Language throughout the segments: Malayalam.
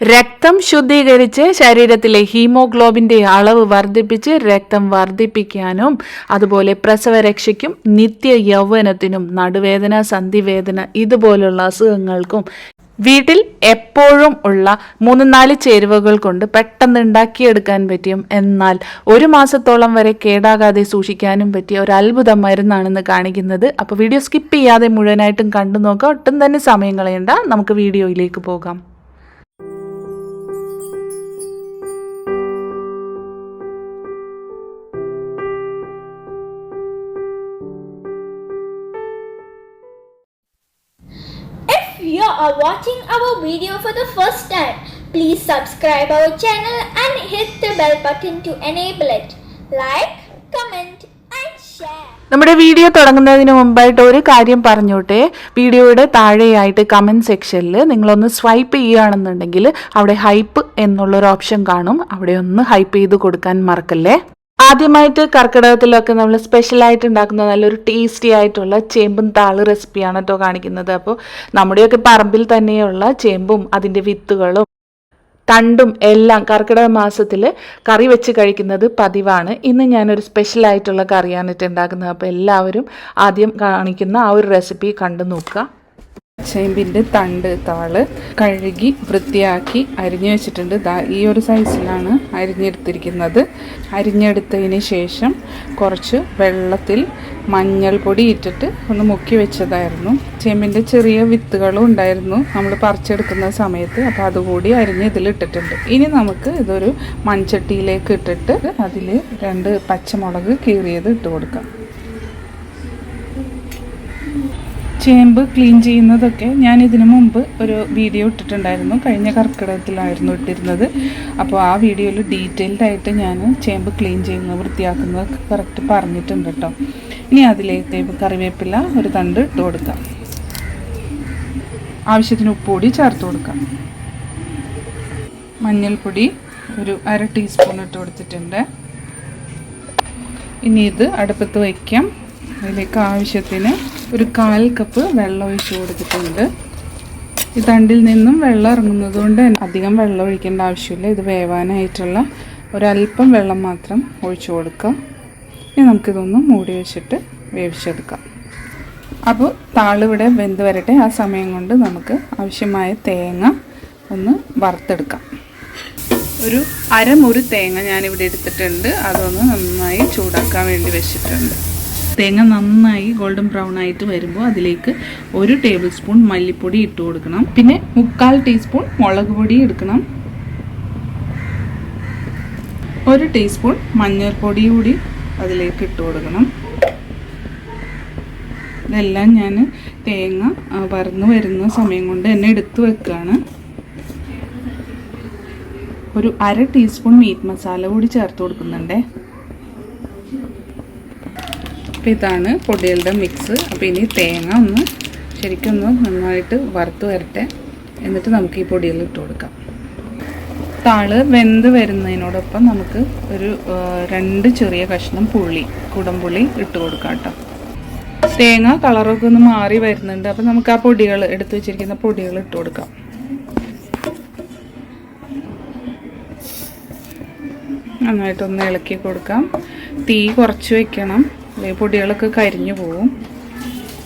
രക്തം ശുദ്ധീകരിച്ച് ശരീരത്തിലെ ഹീമോഗ്ലോബിന്റെ അളവ് വർദ്ധിപ്പിച്ച് രക്തം വർദ്ധിപ്പിക്കാനും അതുപോലെ പ്രസവരക്ഷയ്ക്കും നിത്യ യൗവനത്തിനും നടുവേദന സന്ധിവേദന ഇതുപോലുള്ള അസുഖങ്ങൾക്കും വീട്ടിൽ എപ്പോഴും ഉള്ള മൂന്ന് നാല് ചേരുവകൾ കൊണ്ട് പെട്ടെന്ന് ഉണ്ടാക്കിയെടുക്കാൻ പറ്റും. എന്നാൽ ഒരു മാസത്തോളം വരെ കേടാകാതെ സൂക്ഷിക്കാനും പറ്റിയ ഒരു അത്ഭുത മരുന്നാണെന്ന് കാണിക്കുന്നത്. അപ്പോൾ വീഡിയോ സ്കിപ്പ് ചെയ്യാതെ മുഴുവനായിട്ടും കണ്ടു നോക്കുക ഒട്ടും തന്നെ സമയം കളയണ്ട. നമുക്ക് വീഡിയോയിലേക്ക് പോകാം. Are watching our video for the first time, please subscribe our channel and hit the bell button to enable it. Like, comment and share. നമ്മുടെ വീഡിയോ തുടങ്ങുന്നതിന് മുമ്പായിട്ട് ഒരു കാര്യം പറഞ്ഞോട്ടെ വീഡിയോയുടെ താഴെയായിട്ട് കമന്റ് സെക്ഷനിൽ നിങ്ങളൊന്ന് സ്വൈപ്പ് ചെയ്യുകയാണെന്നുണ്ടെങ്കിൽ അവിടെ ഹൈപ്പ് എന്നുള്ളൊരു ഓപ്ഷൻ കാണും അവിടെ ഒന്ന് ഹൈപ്പ് ചെയ്ത് കൊടുക്കാൻ മറക്കല്ലേ ആദ്യമായിട്ട് കർക്കിടകത്തിലൊക്കെ നമ്മൾ സ്പെഷ്യലായിട്ട് ഉണ്ടാക്കുന്ന നല്ലൊരു ടേസ്റ്റി ആയിട്ടുള്ള ചേമ്പും താൾ റെസിപ്പിയാണ് കേട്ടോ കാണിക്കുന്നത്. അപ്പോൾ നമ്മുടെയൊക്കെ പറമ്പിൽ തന്നെയുള്ള ചേമ്പും അതിന്റെ വിത്തുകളും തണ്ടും എല്ലാം കർക്കിടക മാസത്തിൽ കറി വെച്ച് കഴിക്കുന്നത് പതിവാണ്. ഇന്ന് ഞാനൊരു സ്പെഷ്യലായിട്ടുള്ള കറിയാണ് ഇട്ട് ഉണ്ടാക്കുന്നത്. അപ്പോൾ എല്ലാവരും ആദ്യം കാണിക്കുന്ന ആ ഒരു റെസിപ്പി കണ്ടു നോക്കുക ചേമ്പിന്റെ തണ്ട് താൾ കഴുകി വൃത്തിയാക്കി അരിഞ്ഞു വെച്ചിട്ടുണ്ട്. ദാ ഈ ഒരു സൈസിലാണ് അരിഞ്ഞെടുത്തിരിക്കുന്നത്. അരിഞ്ഞെടുത്തതിന് ശേഷം കുറച്ച് വെള്ളത്തിൽ മഞ്ഞൾപ്പൊടി ഇട്ടിട്ട് ഒന്ന് മുക്കി വെച്ചതായിരുന്നു. ചേമ്പിന്റെ ചെറിയ വിത്തുകളും ഉണ്ടായിരുന്നു നമ്മൾ പറിച്ചെടുക്കുന്ന സമയത്ത്. അപ്പോൾ അതുകൂടി അരിഞ്ഞ് ഇതിലിട്ടിട്ടുണ്ട് ഇനി നമുക്ക് ഇതൊരു മൺചട്ടിയിലേക്ക് ഇട്ടിട്ട് അതിൽ രണ്ട് പച്ചമുളക് കീറിയത് ഇട്ട് കൊടുക്കാം. ചേമ്പ് ക്ലീൻ ചെയ്യുന്നതൊക്കെ ഞാൻ ഇതിനു മുമ്പ് ഒരു വീഡിയോ ഇട്ടിട്ടുണ്ടായിരുന്നു. കഴിഞ്ഞ കർക്കിടകത്തിലായിരുന്നു ഇട്ടിരുന്നത്. അപ്പോൾ ആ വീഡിയോയിൽ ഡീറ്റെയിൽഡ് ആയിട്ട് ഞാൻ ചേമ്പ് ക്ലീൻ ചെയ്യുന്നത് വൃത്തിയാക്കുന്നത് കറക്റ്റ് പറഞ്ഞിട്ടുണ്ട് കേട്ടോ ഇനി അതിലേക്ക് കറിവേപ്പില ഒരു തണ്ട് ഇട്ട് കൊടുക്കാം. ആവശ്യത്തിന് ഉപ്പുപൊടി ചേർത്ത് കൊടുക്കാം. മഞ്ഞൾപ്പൊടി ഒരു അര ടീസ്പൂൺ ഇട്ട് കൊടുത്തിട്ടുണ്ട്. ഇനി ഇത് അടുപ്പത്ത് വയ്ക്കാം. അതിലേക്ക് ആവശ്യത്തിന് ഒരു കാൽ കപ്പ് വെള്ളം ഒഴിച്ചു കൊടുത്തിട്ടുണ്ട്. ഈ തണ്ടിൽ നിന്നും വെള്ളം ഇറങ്ങുന്നത് കൊണ്ട് അധികം വെള്ളം ഒഴിക്കേണ്ട ആവശ്യമില്ല. ഇത് വേവാനായിട്ടുള്ള ഒരല്പം വെള്ളം മാത്രം ഒഴിച്ചു കൊടുക്കാം. ഇനി നമുക്കിതൊന്ന് മൂടി വെച്ചിട്ട് വേവിച്ചെടുക്കാം. അപ്പോൾ താളിവിടെ വെന്ത് വരട്ടെ. ആ സമയം കൊണ്ട് നമുക്ക് ആവശ്യമായ തേങ്ങ ഒന്ന് വറുത്തെടുക്കാം. ഒരു അരമുറി തേങ്ങ ഞാനിവിടെ എടുത്തിട്ടുണ്ട്. അതൊന്ന് നന്നായി ചൂടാക്കാൻ വേണ്ടി വെച്ചിട്ടുണ്ട്. തേങ്ങ നന്നായി ഗോൾഡൻ ബ്രൗൺ ആയിട്ട് വരുമ്പോൾ അതിലേക്ക് ഒരു ടേബിൾ സ്പൂൺ മല്ലിപ്പൊടി ഇട്ട് കൊടുക്കണം. പിന്നെ മുക്കാൽ ടീസ്പൂൺ മുളക് പൊടി എടുക്കണം. ഒരു ടീസ്പൂൺ മഞ്ഞൾപ്പൊടി കൂടി അതിലേക്ക് ഇട്ട് കൊടുക്കണം. ഇതെല്ലാം ഞാൻ തേങ്ങ വറന്നു വരുന്ന സമയം കൊണ്ട് തന്നെ എടുത്തു വെക്കുകയാണ് ഒരു അര ടീസ്പൂൺ മീറ്റ് മസാല കൂടി ചേർത്ത് കൊടുക്കുന്നുണ്ടേ. അപ്പോൾ ഇതാണ് പൊടികളുടെ മിക്സ് അപ്പോൾ ഇനി തേങ്ങ ഒന്ന് ശരിക്കും ഒന്ന് നന്നായിട്ട് വറുത്ത് വരട്ടെ. എന്നിട്ട് നമുക്ക് ഈ പൊടികൾ ഇട്ട് കൊടുക്കാം. താൾ വെന്ത് വരുന്നതിനോടൊപ്പം നമുക്ക് ഒരു രണ്ട് ചെറിയ കഷ്ണം പുളി കുടംപുളി ഇട്ട് കൊടുക്കാം കേട്ടോ. തേങ്ങ കളറൊക്കെ ഒന്ന് മാറി വരുന്നുണ്ട്. അപ്പം നമുക്ക് ആ പൊടികൾ എടുത്തു വെച്ചിരിക്കുന്ന പൊടികൾ ഇട്ട് കൊടുക്കാം. നന്നായിട്ടൊന്ന് ഇളക്കി കൊടുക്കാം. തീ കുറച്ച് വെക്കണം. പൊടികളൊക്കെ കരിഞ്ഞു പോവും.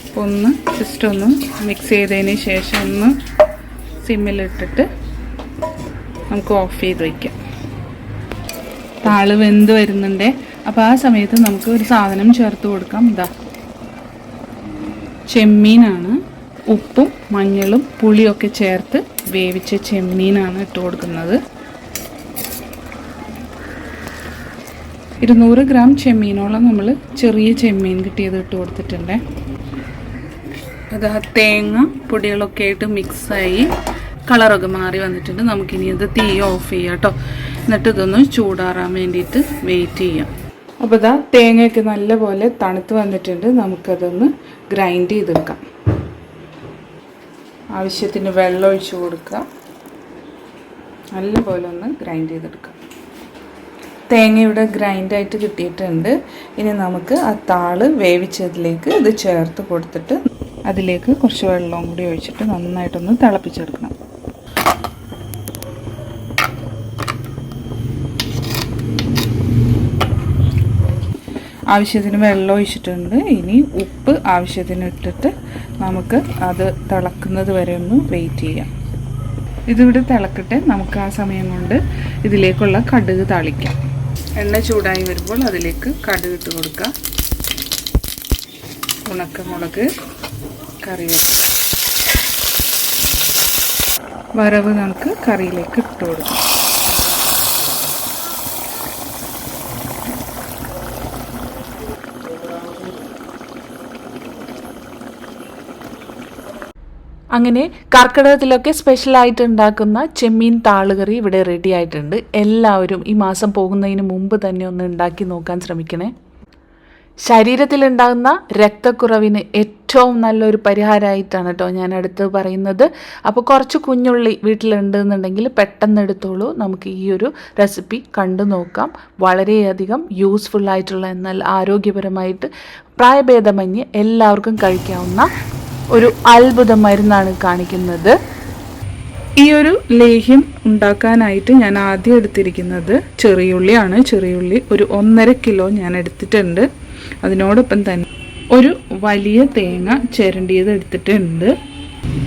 അപ്പോൾ ഒന്ന് ജസ്റ്റ് ഒന്ന് മിക്സ് ചെയ്തതിന് ശേഷം ഒന്ന് സിമ്മിലിട്ടിട്ട് നമുക്ക് ഓഫ് ചെയ്ത് വയ്ക്കാം താൾ വെന്ത് വരുന്നുണ്ട്. അപ്പോൾ ആ സമയത്ത് നമുക്ക് ഒരു സാധനം ചേർത്ത് കൊടുക്കാം. ഇതാ. ചെമ്മീനാണ്. ഉപ്പും മഞ്ഞളും പുളിയൊക്കെ ചേർത്ത് വേവിച്ച ചെമ്മീനാണ് ഇട്ട് കൊടുക്കുന്നത്. ഇരുന്നൂറ് ഗ്രാം ചെമ്മീനോളം നമ്മൾ ചെറിയ ചെമ്മീൻ കിട്ടിയത് ഇട്ട് കൊടുത്തിട്ടുണ്ട്. അത് തേങ്ങ പൊടികളൊക്കെ ആയിട്ട് മിക്സായി കളറൊക്കെ മാറി വന്നിട്ടുണ്ട്. നമുക്കിനി ഇത് തീ ഓഫ് ചെയ്യാം കേട്ടോ എന്നിട്ട് ഇതൊന്ന് ചൂടാറാൻ വേണ്ടിയിട്ട് വെയിറ്റ് ചെയ്യാം. അപ്പോൾ ഇതാ തേങ്ങയൊക്കെ നല്ലപോലെ തണുത്ത് വന്നിട്ടുണ്ട്. നമുക്കതൊന്ന് ഗ്രൈൻഡ് ചെയ്തെടുക്കാം. ആവശ്യത്തിന് വെള്ളം ഒഴിച്ച് കൊടുക്കുക. നല്ലപോലെ ഒന്ന് ഗ്രൈൻഡ് ചെയ്തെടുക്കാം. തേങ്ങ ഇവിടെ ഗ്രൈൻഡായിട്ട് കിട്ടിയിട്ടുണ്ട്. ഇനി നമുക്ക് ആ താൾ വേവിച്ചതിലേക്ക് ഇത് ചേർത്ത് കൊടുത്തിട്ട് അതിലേക്ക് കുറച്ച് വെള്ളവും കൂടി ഒഴിച്ചിട്ട് നന്നായിട്ടൊന്ന് തിളപ്പിച്ചെടുക്കണം. ആവശ്യത്തിന് വെള്ളം ഒഴിച്ചിട്ടുണ്ട്. ഇനി ഉപ്പ് ആവശ്യത്തിന് ഇട്ടിട്ട് നമുക്ക് അത് തിളക്കുന്നത് വരെ ഒന്ന് വെയിറ്റ് ചെയ്യാം. ഇതിവിടെ തിളക്കട്ടെ. നമുക്ക് ആ സമയം കൊണ്ട് ഇതിലേക്കുള്ള കടുക് തളിക്കാം. എണ്ണ ചൂടായി വരുമ്പോൾ അതിലേക്ക് കടുക് ഇട്ട് കൊടുക്കുക ഉണക്കമുളക് കറിവേപ്പില. വരവ് നമുക്ക് കറിയിലേക്ക് ഇട്ട് കൊടുക്കാം. അങ്ങനെ കർക്കിടകത്തിലൊക്കെ സ്പെഷ്യലായിട്ട് ഉണ്ടാക്കുന്ന ചെമ്മീൻ താളുകറി ഇവിടെ റെഡി ആയിട്ടുണ്ട്. എല്ലാവരും ഈ മാസം പോകുന്നതിന് മുമ്പ് തന്നെ ഒന്ന് ഉണ്ടാക്കി നോക്കാൻ ശ്രമിക്കണേ. ശരീരത്തിലുണ്ടാകുന്ന രക്തക്കുറവിന് ഏറ്റവും നല്ലൊരു പരിഹാരമായിട്ടാണ് കേട്ടോ ഞാൻ അടുത്ത് പറയുന്നത്. അപ്പോൾ കുറച്ച് കുഞ്ഞുള്ളി വീട്ടിലുണ്ട് എന്നുണ്ടെങ്കിൽ പെട്ടെന്ന് എടുത്തോളൂ. നമുക്ക് ഈ ഒരു റെസിപ്പി കണ്ടു നോക്കാം. വളരെയധികം യൂസ്ഫുൾ ആയിട്ടുള്ള എന്നാൽ ആരോഗ്യപരമായിട്ട് പ്രായഭേദമന്യേ എല്ലാവർക്കും കഴിക്കാവുന്ന ഒരു അത്ഭുത മരുന്നാണ് കാണിക്കുന്നത്. ഈ ഒരു ലേഹ്യം ഉണ്ടാക്കാനായിട്ട് ഞാൻ ആദ്യം എടുത്തിരിക്കുന്നത് ചെറിയുള്ളിയാണ്. ചെറിയുള്ളി ഒരു ഒന്നര കിലോ ഞാൻ എടുത്തിട്ടുണ്ട്. അതിനോടൊപ്പം തന്നെ ഒരു വലിയ തേങ്ങ ചിരണ്ടിയത് എടുത്തിട്ടുണ്ട്.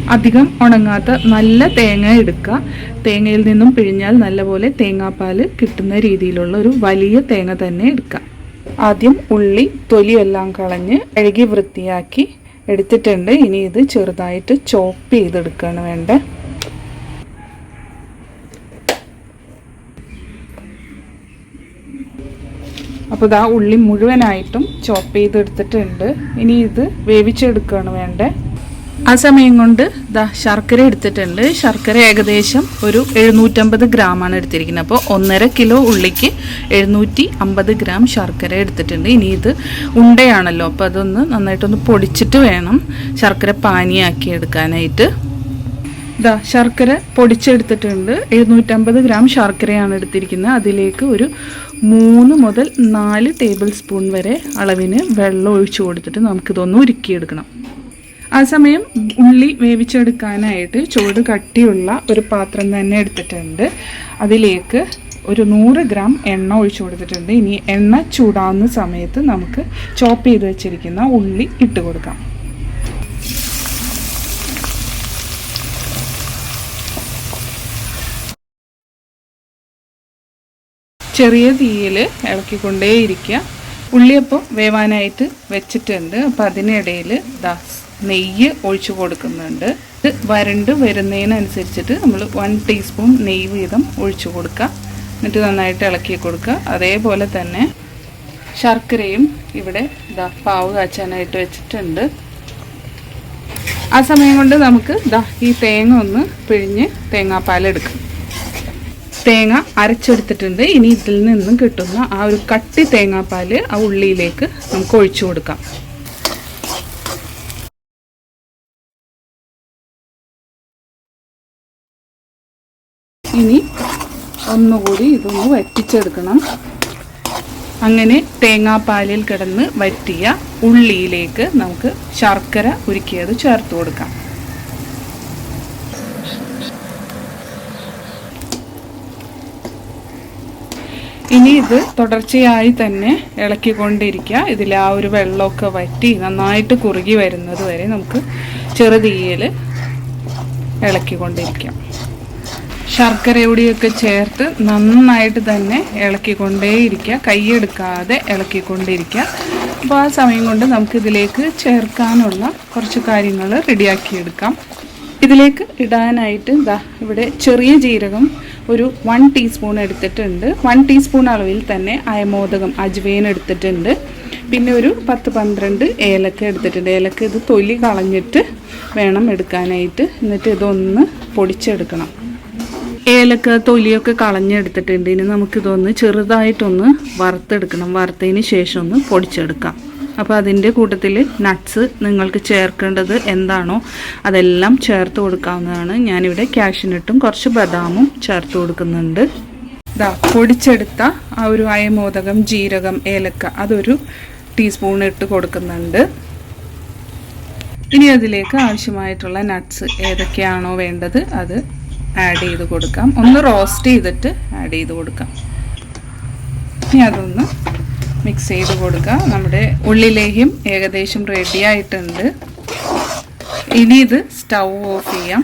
അധികം ഉണങ്ങാത്ത നല്ല തേങ്ങ എടുക്കുക. തേങ്ങയിൽ നിന്നും പിഴിഞ്ഞാൽ നല്ലപോലെ തേങ്ങാപ്പാൽ കിട്ടുന്ന രീതിയിലുള്ള ഒരു വലിയ തേങ്ങ തന്നെ എടുക്കുക. ആദ്യം ഉള്ളി തൊലിയെല്ലാം കളഞ്ഞ് കഴുകി വൃത്തിയാക്കി എടുത്തിട്ടുണ്ട്. ഇനി ഇത് ചെറുതായിട്ട് ചോപ്പ് ചെയ്തെടുക്കുകയാണ് വേണ്ടത്. അപ്പോൾ ഇതാ ഉള്ളി മുഴുവനായിട്ടും ചോപ്പ് ചെയ്തെടുത്തിട്ടുണ്ട്. ഇനി ഇത് വേവിച്ചെടുക്കുകയാണ് വേണ്ടത്. ആ സമയം കൊണ്ട് ദാ ശർക്കര എടുത്തിട്ടുണ്ട്. ശർക്കര ഏകദേശം ഒരു എഴുന്നൂറ്റമ്പത് ഗ്രാമാണ് എടുത്തിരിക്കുന്നത്. അപ്പോൾ ഒന്നര കിലോ ഉള്ളിക്ക് എഴുന്നൂറ്റി അമ്പത് ഗ്രാം ശർക്കര എടുത്തിട്ടുണ്ട്. ഇനി ഇത് ഉണ്ടയാണല്ലോ. അപ്പോൾ അതൊന്ന് നന്നായിട്ടൊന്ന് പൊടിച്ചിട്ട് വേണം ശർക്കര പാനിയാക്കി എടുക്കാനായിട്ട്. ദാ ശർക്കര പൊടിച്ചെടുത്തിട്ടുണ്ട്. എഴുന്നൂറ്റമ്പത് ഗ്രാം ശർക്കരയാണ് എടുത്തിരിക്കുന്നത്. അതിലേക്ക് ഒരു മൂന്ന് മുതൽ നാല് ടേബിൾ സ്പൂൺ വരെ അളവിന് വെള്ളം ഒഴിച്ചു കൊടുത്തിട്ട് നമുക്കിതൊന്ന് ഉരുക്കിയെടുക്കണം. ആ സമയം ഉള്ളി വേവിച്ചെടുക്കാനായിട്ട് ചുവട് കട്ടിയുള്ള ഒരു പാത്രം തന്നെ എടുത്തിട്ടുണ്ട്. അതിലേക്ക് ഒരു നൂറ് ഗ്രാം എണ്ണ ഒഴിച്ചു കൊടുത്തിട്ടുണ്ട്. ഇനി എണ്ണ ചൂടാവുന്ന സമയത്ത് നമുക്ക് ചോപ്പ് ചെയ്ത് വെച്ചിരിക്കുന്ന ഉള്ളി ഇട്ട് കൊടുക്കാം. ചെറിയ തീയിൽ ഇളക്കിക്കൊണ്ടേയിരിക്കുക. ഉള്ളിയപ്പം വേവാനായിട്ട് വെച്ചിട്ടുണ്ട്. അപ്പം അതിനിടയിൽ ദാ നെയ്യ് ഒഴിച്ചു കൊടുക്കുന്നുണ്ട്. ഇത് വരണ്ട് വരുന്നതിനനുസരിച്ചിട്ട് നമ്മൾ വൺ ടീസ്പൂൺ നെയ്യ് വീതം ഒഴിച്ചു കൊടുക്കുക. എന്നിട്ട് നന്നായിട്ട് ഇളക്കി കൊടുക്കുക. അതേപോലെ തന്നെ ശർക്കരയും ഇവിടെ ദാ പാവ് കാച്ചാനായിട്ട് വെച്ചിട്ടുണ്ട്. ആ സമയം കൊണ്ട് നമുക്ക് ദാ ഈ തേങ്ങ ഒന്ന് പിഴിഞ്ഞ് തേങ്ങാപ്പാലെടുക്കാം തേങ്ങ അരച്ചെടുത്തിട്ടുണ്ട്. ഇനി ഇതിൽ നിന്നും കിട്ടുന്ന ആ ഒരു കട്ടി തേങ്ങാപ്പാൽ ആ ഉള്ളിയിലേക്ക് നമുക്ക് ഒഴിച്ചു കൊടുക്കാം. ഇനി ഒന്നുകൂടി ഇതൊന്ന് വറ്റിച്ചെടുക്കണം. അങ്ങനെ തേങ്ങാപ്പാലിൽ കിടന്ന് വറ്റിയ ഉള്ളിയിലേക്ക് നമുക്ക് ശർക്കര ഉരുക്കിയത് ചേർത്ത് കൊടുക്കാം. ഇനി ഇത് തുടർച്ചയായി തന്നെ ഇളക്കിക്കൊണ്ടിരിക്കുക. ഇതിൽ ആ ഒരു വെള്ളമൊക്കെ വറ്റി നന്നായിട്ട് കുറുകി വരുന്നത് വരെ നമുക്ക് ചെറുതീയിൽ ഇളക്കിക്കൊണ്ടിരിക്കാം. ശർക്കരയുടെയൊക്കെ ചേർത്ത് നന്നായിട്ട് തന്നെ ഇളക്കിക്കൊണ്ടേയിരിക്കുക. കൈയെടുക്കാതെ ഇളക്കിക്കൊണ്ടിരിക്കുക അപ്പോൾ ആ സമയം കൊണ്ട് നമുക്കിതിലേക്ക് ചേർക്കാനുള്ള കുറച്ച് കാര്യങ്ങൾ റെഡിയാക്കിയെടുക്കാം ഇതിലേക്ക് ഇടാനായിട്ട് ഇതാ ഇവിടെ ചെറിയ ജീരകം ഒരു വൺ ടീസ്പൂൺ എടുത്തിട്ടുണ്ട്. വൺ ടീസ്പൂൺ അളവിൽ തന്നെ അയമോദകം അജ്വൈൻ എടുത്തിട്ടുണ്ട്. പിന്നെ ഒരു പത്ത് പന്ത്രണ്ട് ഏലക്ക എടുത്തിട്ടുണ്ട്. ഏലക്ക ഇത് തൊലി കളഞ്ഞിട്ട് വേണം എടുക്കാനായിട്ട്. എന്നിട്ട് ഇതൊന്ന് പൊടിച്ചെടുക്കണം. ഏലക്ക തൊലിയൊക്കെ കളഞ്ഞെടുത്തിട്ടുണ്ട്. ഇനി നമുക്കിതൊന്ന് ചെറുതായിട്ടൊന്ന് വറുത്തെടുക്കണം. വറുത്തതിന് ശേഷം ഒന്ന് പൊടിച്ചെടുക്കാം. അപ്പോൾ അതിന്റെ കൂട്ടത്തിൽ നട്ട്സ് നിങ്ങൾക്ക് ചേർക്കേണ്ടത് എന്താണോ അതെല്ലാം ചേർത്ത് കൊടുക്കാവുന്നതാണ്. ഞാനിവിടെ ക്യാഷിനിട്ടും കുറച്ച് ബദാമും ചേർത്ത് കൊടുക്കുന്നുണ്ട്. ഇതാ പൊടിച്ചെടുത്ത ആ ഒരു അയമോദകം ജീരകം ഏലക്ക അതൊരു ടീസ്പൂൺ ഇട്ട് കൊടുക്കുന്നുണ്ട്. ഇനി അതിലേക്ക് ആവശ്യമായിട്ടുള്ള നട്ട്സ് ഏതൊക്കെയാണോ വേണ്ടത് അത് ആഡ് ചെയ്ത് കൊടുക്കാം. ഒന്ന് റോസ്റ്റ് ചെയ്തിട്ട് ആഡ് ചെയ്ത് കൊടുക്കാം. ഇനി അതൊന്ന് മിക്സ് ചെയ്ത് കൊടുക്കുക നമ്മുടെ ഉള്ളിലേഹ്യം ഏകദേശം റെഡി ആയിട്ടുണ്ട്. ഇനി ഇത് സ്റ്റൗ ഓഫ് ചെയ്യാം.